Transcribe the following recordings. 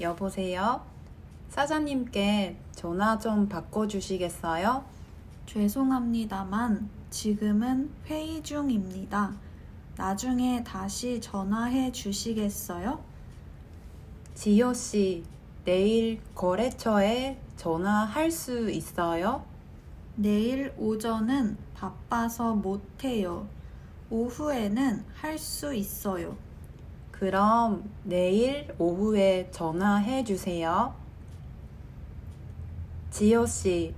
여보세요? 사장님께 전화 좀 바꿔주시겠어요? 죄송합니다만 지금은 회의 중입니다. 나중에 다시 전화해 주시겠어요? 지효 씨, 내일 거래처에 전화할 수 있어요? 내일 오전은 바빠서 못해요. 오후에는 할 수 있어요. 그럼 내일 오후에 전화해 주세요. 지효 씨,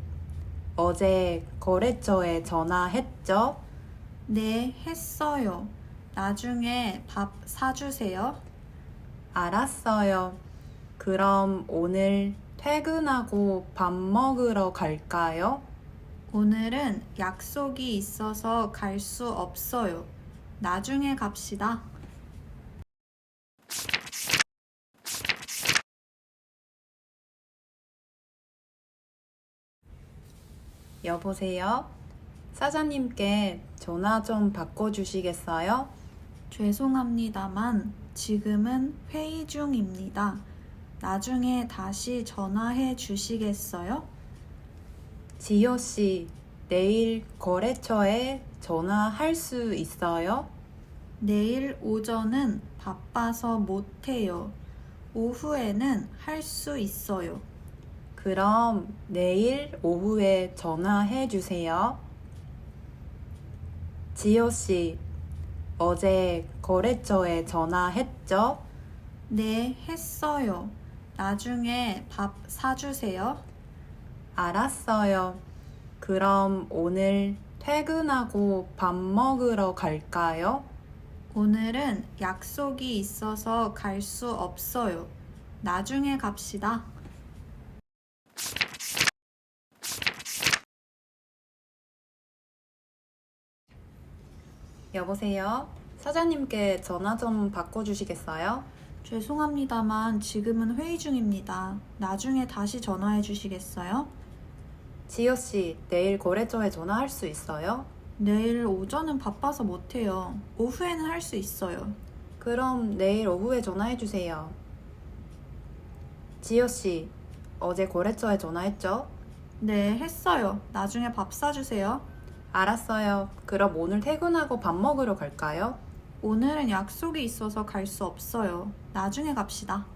어제 거래처에 전화했죠? 네, 했어요. 나중에 밥 사주세요. 알았어요. 그럼 오늘 퇴근하고 밥 먹으러 갈까요? 오늘은 약속이 있어서 갈 수 없어요. 나중에 갑시다. 여보세요? 사장님께 전화 좀 바꿔주시겠어요? 죄송합니다만 지금은 회의 중입니다. 나중에 다시 전화해 주시겠어요? 지효 씨, 내일 거래처에 전화할 수 있어요? 내일 오전은 바빠서 못해요. 오후에는 할 수 있어요. 그럼 내일 오후에 전화해 주세요. 지효 씨, 어제 거래처에 전화했죠? 네, 했어요. 나중에 밥 사주세요. 알았어요. 그럼 오늘 퇴근하고 밥 먹으러 갈까요? 오늘은 약속이 있어서 갈 수 없어요. 나중에 갑시다. 여보세요? 사장님께 전화 좀 바꿔주시겠어요? 죄송합니다만 지금은 회의 중입니다. 나중에 다시 전화해 주시겠어요? 지효 씨, 내일 거래처에 전화할 수 있어요? 내일 오전은 바빠서 못해요. 오후에는 할 수 있어요. 그럼 내일 오후에 전화해 주세요. 지효 씨, 어제 거래처에 전화했죠? 네, 했어요. 나중에 밥 사주세요. 알았어요. 그럼 오늘 퇴근하고 밥 먹으러 갈까요? 오늘은 약속이 있어서 갈 수 없어요. 나중에 갑시다.